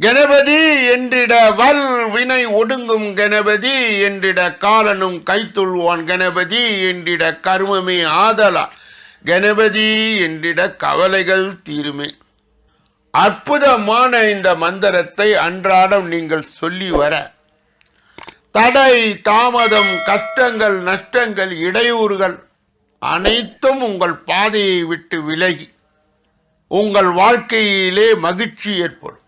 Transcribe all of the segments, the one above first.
கணபதி என்றிட வல் வினை ஒடுங்கும் கணபதி என்றிட காலனும் கைத்துள்வான் கணபதி என்றிட கருமமே ஆதலா. கணபதி என்றிட கவலைகள் தீருமே. அற்புதமான இந்த மந்திரத்தை அன்றாடம் நீங்கள் சொல்லி வர. தடை தாமதம் கஷ்டங்கள் நஷ்டங்கள் இடையூறுகள் அனைத்தும் உங்கள் பாதையை விட்டு விலகி. உங்கள் வாழ்க்கையிலே மகிழ்ச்சி ஏற்படும்.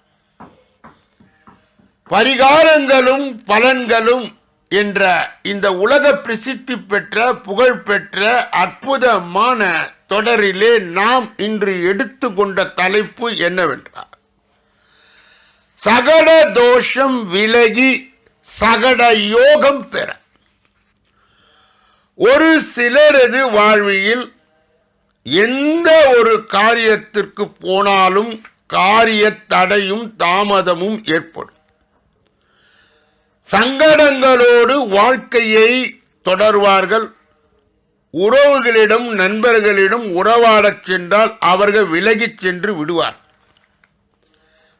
பரிகாரங்களும் பலன்களும் என்ற இந்த உலக பிரசித்தி பெற்ற புகழ்பெற்ற அற்புதமான தொடரிலே நாம் இன்று எடுத்துக்கொண்ட தலைப்பு என்னவென்றால் சகட தோஷம் விலகி சகட யோகம் பெற. ஒரு சிலரது வாழ்வியில் எந்த ஒரு காரியத்திற்கு போனாலும் காரிய தடையும் தாமதமும் ஏற்படும். சங்கடங்களோடு வாழ்க்கையை தொடர்வார்கள். உறவுகளிடம் நண்பர்களிடம் உறவாடச் சென்றால் அவர்கள் விலகிச் சென்று விடுவார்.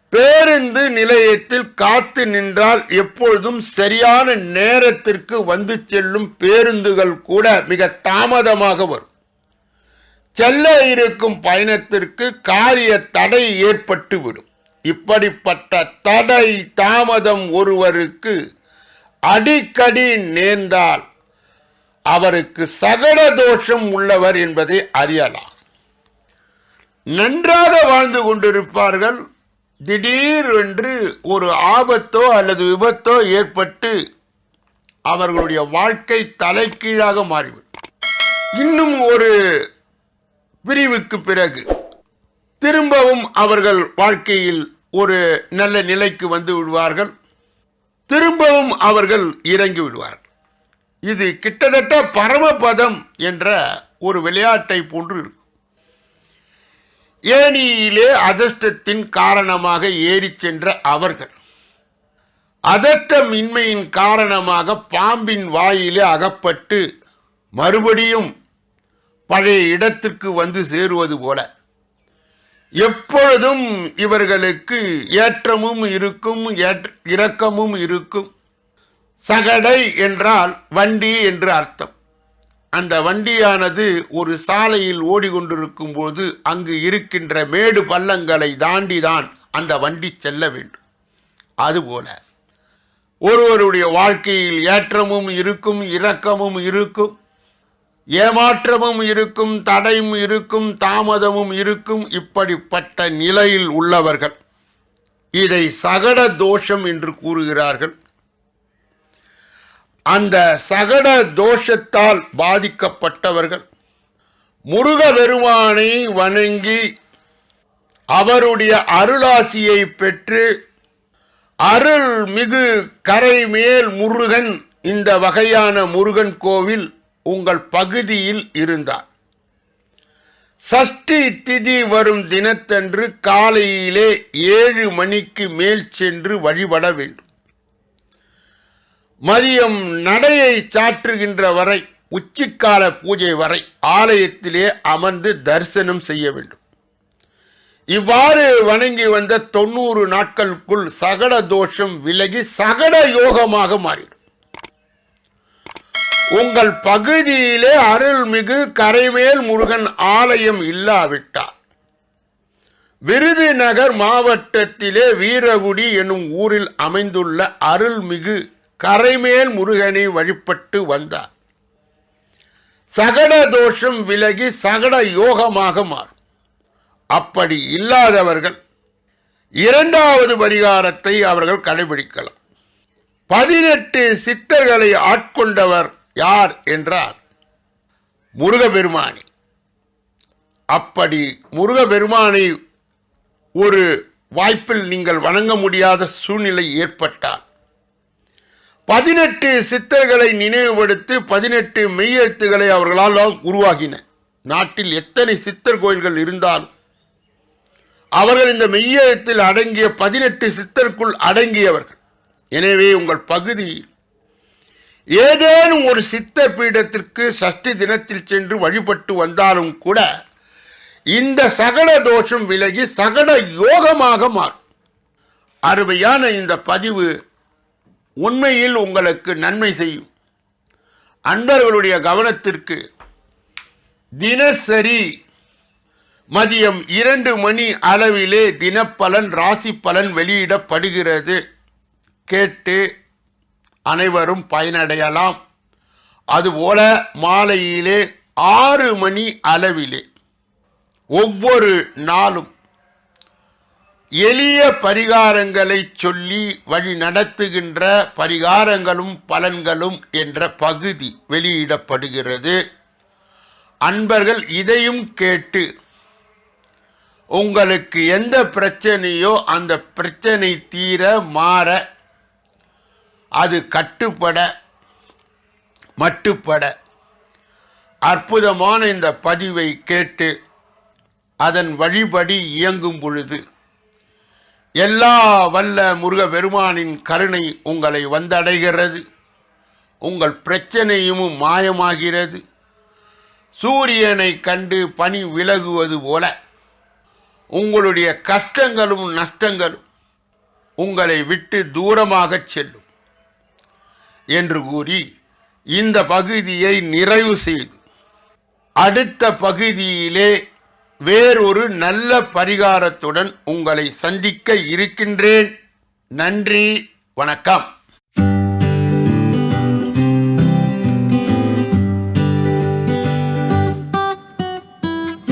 பேருந்து நிலையத்தில் காத்து நின்றால் எப்பொழுதும் சரியான நேரத்திற்கு வந்து செல்லும் பேருந்துகள் கூட மிக தாமதமாக வரும். செல்ல இருக்கும் பயணத்திற்கு காரிய தடை ஏற்பட்டுவிடும். இப்படிப்பட்ட தடை தாமதம் ஒருவருக்கு அடிக்கடி நேர்ந்தால் அவருக்கு சகட தோஷம் உள்ளவர் என்பதை அறியலாம். நன்றாக வாழ்ந்து கொண்டிருப்பார்கள். திடீரென்று ஒரு ஆபத்தோ அல்லது விபத்தோ ஏற்பட்டு அவர்களுடைய வாழ்க்கை தலைக்கீழாக மாறிவிடும். இன்னும் ஒரு பிரிவுக்கு பிறகு திரும்பவும் அவர்கள் வாழ்க்கையில் ஒரு நல்ல நிலைக்கு வந்து விடுவார்கள். திரும்பவும் அவர்கள் இறங்கி விடுவார்கள். இது கிட்டத்தட்ட பரமபதம் என்ற ஒரு விளையாட்டை போன்று இருக்கும். ஏனியிலே அதிர்ஷ்டத்தின் காரணமாக ஏறிச் சென்ற அவர்கள் அதட்டமின்மையின் காரணமாக பாம்பின் வாயிலே அகப்பட்டு மறுபடியும் பழைய இடத்திற்கு வந்து சேருவது போல எப்பொழுதும் இவர்களுக்கு ஏற்றமும் இருக்கும் இரக்கமும் இருக்கும். சகடை என்றால் வண்டி என்று அர்த்தம். அந்த வண்டியானது ஒரு சாலையில் ஓடிக்கொண்டிருக்கும் போது அங்கு இருக்கின்ற மேடு பள்ளங்களை தாண்டிதான் அந்த வண்டி செல்ல வேண்டும். அதுபோல ஒருவருடைய வாழ்க்கையில் ஏற்றமும் இருக்கும் இரக்கமும் இருக்கும். ஏமாற்றமும் இருக்கும் தடையும் இருக்கும் தாமதமும் இருக்கும் இப்படிப்பட்ட நிலையில் உள்ளவர்கள். இதை சகட தோஷம் என்று கூறுகிறார்கள். அந்த சகட தோஷத்தால் பாதிக்கப்பட்டவர்கள். முருகபெருமானை வணங்கி அவருடைய அருளாசியை பெற்று அருள் மிகு கரைமேல் முருகன் இந்த வகையான முருகன் கோவில் உங்கள் பகுதியில் இருந்தார். சஷ்டி திதி வரும் தினத்தன்று காலையிலே ஏழு மணிக்கு மேல் சென்று வழிபட வேண்டும். மதியம் நடையை சாற்றுகின்ற வரை உச்சிக்கால பூஜை வரை ஆலயத்திலே அமர்ந்து தரிசனம் செய்ய வேண்டும். இவ்வாறு வணங்கி வந்த தொண்ணூறு நாட்களுக்குள் சகட தோஷம் விலகி சகட யோகமாக மாறிடும். உங்கள் பகுதியிலே அருள்மிகு கரைமேல் முருகன் ஆலயம் இல்லாவிட்டால் விருதுநகர் மாவட்டத்திலே வீரகுடி என்னும் ஊரில் அமைந்துள்ள அருள்மிகு கரைமேல் முருகனை வழிபட்டு வந்தார். சகட தோஷம் விலகி சகட யோகமாக மாறும். அப்படி இல்லாதவர்கள் இரண்டாவது பரிகாரத்தை அவர்கள் கடைபிடிக்கலாம். பதினெட்டு சித்தர்களை ஆட்கொண்டவர் யார் என்றார்? முருகபெருமானி. அப்படி முருகபெருமானை ஒரு வாய்ப்பில் நீங்கள் வணங்க முடியாத சூழ்நிலை ஏற்பட்டால் பதினெட்டு சித்தர்களை நினைவுபடுத்தி பதினெட்டு மெய்யெழுத்துக்களை அவர்களால் உருவாகின. நாட்டில் எத்தனை சித்தர் கோயில்கள் இருந்தாலும் அவர்கள் இந்த மெய்யெழுத்தில் அடங்கிய பதினெட்டு சித்தருக்குள் அடங்கியவர்கள். எனவே உங்கள் பகுதியில் ஏதேனும் ஒரு சித்த பீடத்திற்கு சஷ்டி தினத்தில் சென்று வழிபட்டு வந்தாலும் கூட இந்த சகட தோஷம் விலகி சகட யோகமாக மாறும். அருமையான இந்த பதிவு உண்மையில் உங்களுக்கு நன்மை செய்யும். அன்பர்களுடைய கவனத்திற்கு தினசரி மதியம் இரண்டு மணி அளவிலே தினப்பலன் ராசி பலன் வெளியிடப்படுகிறது. கேட்டு அனைவரும் பயனடையலாம். அதுபோல மாலையிலே ஆறு மணி அளவிலே ஒவ்வொரு நாளும் எளிய பரிகாரங்களை சொல்லி வழி நடத்துகின்ற பரிகாரங்களும் பலன்களும் என்ற பகுதி வெளியிடப்படுகிறது. அன்பர்கள் இதையும் கேட்டு உங்களுக்கு எந்த பிரச்சனையோ அந்த பிரச்சனை தீர மாற அது கட்டுப்பட மட்டுப்பட. அற்புதமான இந்த பதிவை கேட்டு அதன் வழிபடி இயங்கும் பொழுது எல்லா வல்ல முருக பெருமானின் கருணை உங்களை வந்தடைகிறது. உங்கள் பிரச்சனையும் மாயமாகிறது. சூரியனை கண்டு பனி விலகுவது போல உங்களுடைய கஷ்டங்களும் நஷ்டங்களும் உங்களை விட்டு தூரமாகச் செல்லும். என்று கூறி இந்த பகுதியை நிறைவு செய்து அடுத்த பகுதியிலே வேறொரு நல்ல பரிகாரத்துடன் உங்களை சந்திக்க இருக்கின்றேன். நன்றி வணக்கம்.